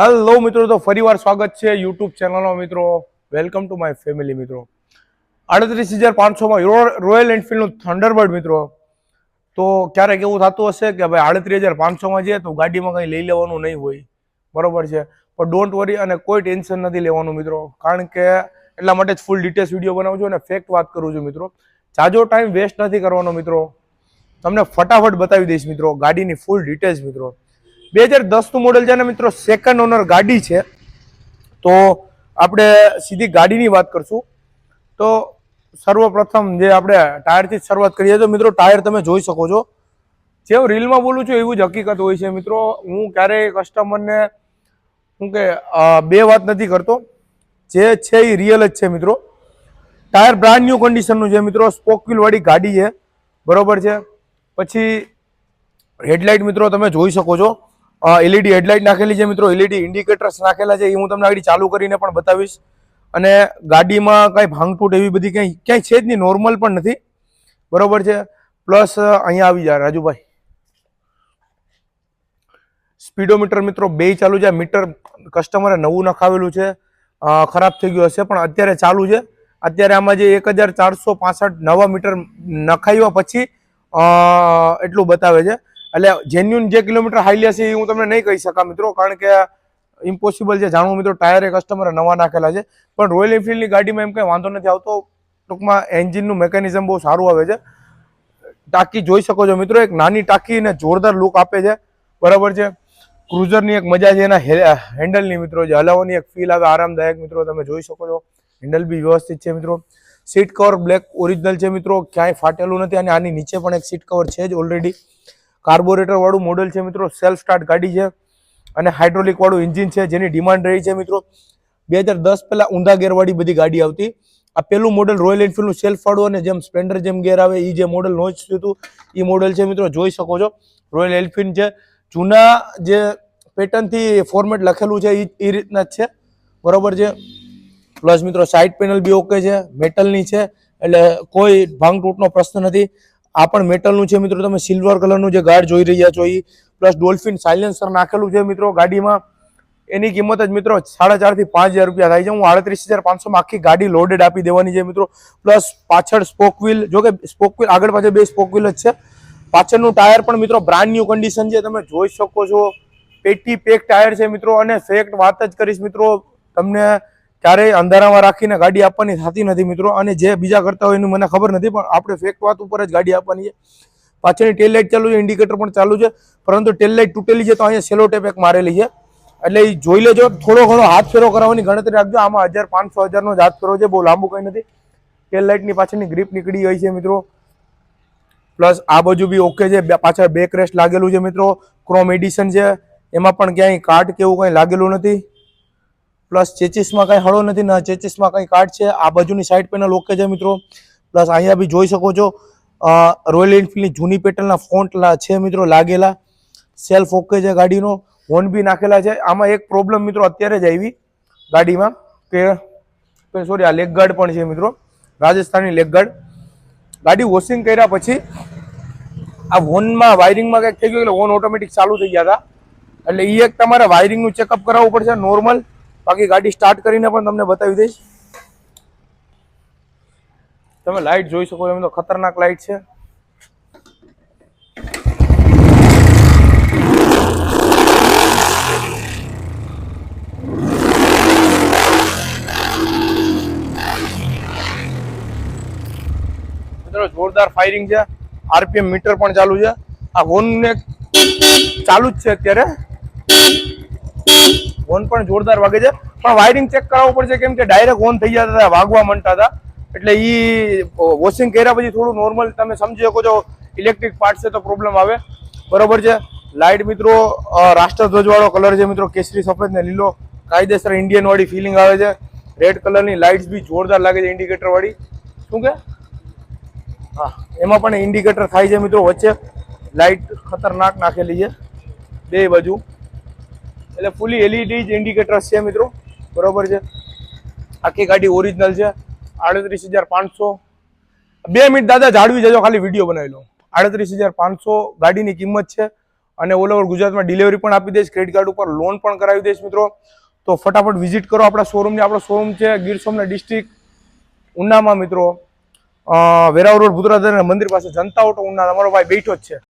Hello મિત્રો, તો ફરીવાર સ્વાગત છે યુટ્યુબ ચેનલનો મિત્રો. વેલકમ ટુ માય ફેમિલી મિત્રો. આડત્રીસ હજાર પાંચસોમાં રોયલ એન્ફિલ્ડનું થંડરબર્ડ મિત્રો. તો ક્યારેક એવું થતું હશે કે ભાઈ આડત્રીસ હજાર પાંચસોમાં જઈએ તો ગાડીમાં કંઈ લઈ લેવાનું નહીં હોય. બરોબર છે? પણ ડોન્ટ વરી અને કોઈ ટેન્શન નથી લેવાનું મિત્રો. કારણ કે એટલા માટે જ ફૂલ ડિટેલ્સ વીડિયો બનાવું છું અને ફેક્ટ વાત કરું છું મિત્રો. જાજો ટાઈમ વેસ્ટ નથી કરવાનો મિત્રો. તમને ફટાફટ બતાવી દઈશ મિત્રો ગાડીની ફૂલ ડિટેલ્સ મિત્રો. બે હજાર દસનું મોડલ છે અને મિત્રો સેકન્ડ ઓનર ગાડી છે. તો આપણે સીધી ગાડીની વાત કરશું. તો સર્વપ્રથમ જે આપણે ટાયરથી જ શરૂઆત કરીએ તો મિત્રો, ટાયર તમે જોઈ શકો છો. જે હું રીલમાં બોલું છું એવું જ હકીકત હોય છે. મિત્રો, હું ક્યારેય કસ્ટમરને શું કે બે વાત નથી કરતો. જે છે એ રિયલ જ છે મિત્રો. ટાયર બ્રાન્ડ ન્યૂ કન્ડિશનનું છે મિત્રો. સ્પોકવીલવાળી ગાડી છે. બરોબર છે? પછી હેડલાઇટ મિત્રો તમે જોઈ શકો છો. એલઈડી હેડલાઇટ નાખેલી છે મિત્રો. એલઈડી ઇન્ડિકેટર્સ નાખેલા છે. એ હું તમને આગળ ચાલુ કરીને પણ બતાવીશ. અને ગાડીમાં કાંઈ ભાંગતૂટ એવી બધી કંઈ ક્યાંય છે જ નહીં. નોર્મલ પણ નથી. બરોબર છે? પ્લસ અહીંયા આવી જાય રાજુભાઈ. સ્પીડોમીટર મિત્રો બે ચાલુ છે. મીટર કસ્ટમરે નવું નખાવેલું છે. ખરાબ થઈ ગયું હશે, પણ અત્યારે ચાલુ છે. અત્યારે આમાં જે એક નવા મીટર નખાવ્યા પછી એટલું બતાવે છે. એટલે જેન્યુન જે કિલોમીટર હાઈલી હશે એ હું તમને નહીં કહી શકા મિત્રો, કારણ કે ઇમ્પોસિબલ છે. જાણવું મિત્રો ટાયર એ કસ્ટમરે નવા નાખેલા છે. પણ રોયલ એન્ફિલ્ડની ગાડીમાં એમ કંઈ વાંધો નથી આવતો. ટૂંકમાં એન્જિનનું મેકેનિઝમ બહુ સારું આવે છે. ટાંકી જોઈ શકો છો મિત્રો, એક નાની ટાંકી અને જોરદાર લુક આપે છે. બરાબર છે? ક્રુઝરની એક મજા છે, એના હેન્ડલની મિત્રો, જે હલાવવાની એક ફીલ આવે, આરામદાયક મિત્રો, તમે જોઈ શકો છો. હેન્ડલ બી વ્યવસ્થિત છે મિત્રો. સીટ કવર બ્લેક ઓરિજિનલ છે મિત્રો. ક્યાંય ફાટેલું નથી અને આની નીચે પણ એક સીટ કવર છે જ ઓલરેડી કાર્બોરેટર વાળું મોડલ છે મિત્રો સેલ્ફ સ્ટાર્ટ ગાડી છે. અને હાઇડ્રોલિક વાળું એન્જિન છે, જેની ડિમાન્ડ રહી છે મિત્રો. બે હજાર દસ પહેલા ઊંધા ગેરવાળી બધી ગાડી આવતી. આ પેલું મોડલ રોયલ એનફિલ્ડનું સેલ્ફ વાળું અને જેમ સ્પ્લેન્ડર જેમ ગેર આવે એ જે મોડલ લોન્ચ થયું એ મોડલ છે મિત્રો, જોઈ શકો છો. રોયલ એનફિલ્ડ છે. જૂના જે પેટર્નથી ફોર્મેટ લખેલું છે એ રીતના જ છે. બરોબર છે? પ્લસ મિત્રો સાઇડ પેનલ બી ઓકે છે મેટલની છે. એટલે કોઈ ભાંગ તૂટનો પ્રશ્ન નથી. આ પણ મેટલનું છે મિત્રો, તમે સિલ્વર કલરનું જે ગાર્ડ જોઈ રહ્યા છો એ પ્લસ ડોલ્ફિન સાયલેન્સર નાખેલું છે મિત્રો ગાડીમાં. એની કિંમત જ મિત્રો સાડા ચારથી પાંચ હજાર રૂપિયા થાય છે. હું આડત્રીસ હજાર પાંચસોમાં આખી ગાડી લોડેડ આપી દેવાની છે મિત્રો. પ્લસ પાછળ સ્પોક વ્હીલ જો કે સ્પોક આગળ પાછળ બે સ્પોક વ્હીલ જ છે. પાછળનું ટાયર પણ મિત્રો બ્રાન્ડ ન્યુ કન્ડિશન છે. તમે જોઈ શકો છો. પેટી પેક ટાયર છે મિત્રો. અને ફેક્ટ વાત જ કરીશ મિત્રો, તમને ક્યારેય અંધારામાં રાખીને ગાડી આપવાની થતી નથી મિત્રો. અને જે બીજા કરતા હોય એનું મને ખબર નથી, પણ આપણે ફેક વાત ઉપર જ ગાડી આપવાની છે. પાછળની ટેલ લાઇટ ચાલુ છે ઇન્ડિકેટર પણ ચાલુ છે. પરંતુ ટેલ લાઇટ તૂટેલી છે તો અહીંયા સેલો ટેપ એક મારેલી છે. એટલે એ જોઈ લેજો, થોડો ઘણો હાથ ફેરો કરાવવાની ગણતરી રાખજો. આમાં હજાર પાંચસો હજારનો જ હાથ ફેરો છે, બહુ લાંબુ કંઈ નથી. ટેલ લાઇટની પાછળની ગ્રીપ નીકળી ગઈ છે મિત્રો. પ્લસ આ બાજુ બી ઓકે છે પાછળ બે ક્રેશ લાગેલું છે મિત્રો. ક્રોમ એડિશન છે, એમાં પણ ક્યાંય કાર્ડ કે એવું કંઈ લાગેલું નથી. પ્લસ ચેચીસમાં કાંઈ હળો નથી, ના ચેચીસમાં કંઈ કાર્ડ છે. આ બાજુની સાઈડ પેનલ ઓકે છે મિત્રો. પ્લસ અહીંયા બી જોઈ શકો છો રોયલ એન્ફિલ્ડની જૂની પેટર્નના ફોન્ટ છે મિત્રો, લાગેલા. સેલ્ફ ઓકે છે ગાડીનો. હોર્ન બી નાખેલા છે. આમાં એક પ્રોબ્લેમ મિત્રો અત્યારે જ આવી ગાડીમાં કે સોરી આ લેગ ગાર્ડ પણ છે મિત્રો. રાજસ્થાની લેગ ગાર્ડ ગાડી વોશિંગ કર્યા પછી આ વોનમાં વાયરિંગમાં કંઈક થઈ ગયું એટલે વોન ઓટોમેટિક ચાલુ થઈ ગયા હતા. એટલે એ એક તમારે વાયરિંગનું ચેકઅપ કરાવવું પડશે નોર્મલ બાકી ગાડી સ્ટાર્ટ કરીને પણ તમને બતાવી દઈશ. તમે લાઇટ જોઈ શકો એમ તો ખતરનાક લાઇટ છે. જોરદાર ફાયરિંગ છે. આરપીએમ મીટર પણ ચાલુ છે. આ હોર્ન ચાલુ જ છે અત્યારે. હોર્ન પણ જોરદાર વાગે છે. પણ વાયરિંગ ચેક કરાવવું પડશે કેમ કે ડાયરેક્ટ ઓન થઈ જતા હતા, વાગવા માંડતા હતા. એટલે એ વોશિંગ કર્યા પછી થોડું નોર્મલ તમે સમજી શકો છો ઇલેક્ટ્રિક પાર્ટ છે તો પ્રોબ્લેમ આવે. બરોબર છે? લાઇટ મિત્રો રાષ્ટ્રધ્વજવાળો કલર છે મિત્રો, કેસરી, સફેદ ને લીલો. કાયદેસર ઇન્ડિયનવાળી ફિલિંગ આવે છે. રેડ કલરની લાઇટ્સ બી જોરદાર લાગે છે ઇન્ડિકેટરવાળી શું કે? હા, એમાં પણ ઇન્ડિકેટર થાય છે મિત્રો, વચ્ચે. લાઇટ ખતરનાક નાખેલી છે. બે બાજુ. એટલે ફૂલી એલઈડી જ ઇન્ડિકેટર્સ છે મિત્રો. બરોબર છે? આખી ગાડી ઓરિજિનલ છે. આડત્રીસ હજાર પાંચસો. બે મિનિટ દાદા જાળવી જજો, ખાલી વીડિયો બનાવી લો. આડત્રીસ હજાર પાંચસો ગાડીની કિંમત છે અને ઓલ ઓવર ગુજરાતમાં ડિલિવરી પણ આપી દઈશ ક્રેડિટ કાર્ડ ઉપર લોન પણ કરાવી દઈશ મિત્રો. તો ફટાફટ વિઝિટ કરો આપણા શોરૂમની આપણો શોરૂમ છે ગીર સોમનાથ ડિસ્ટ્રિક્ટ ઉનામાં મિત્રો. વેરાવ રોડ, ભૂતરાધર મંદિર પાસે જનતા ઓટો ઉના તમારો ભાઈ બેઠો જ છે.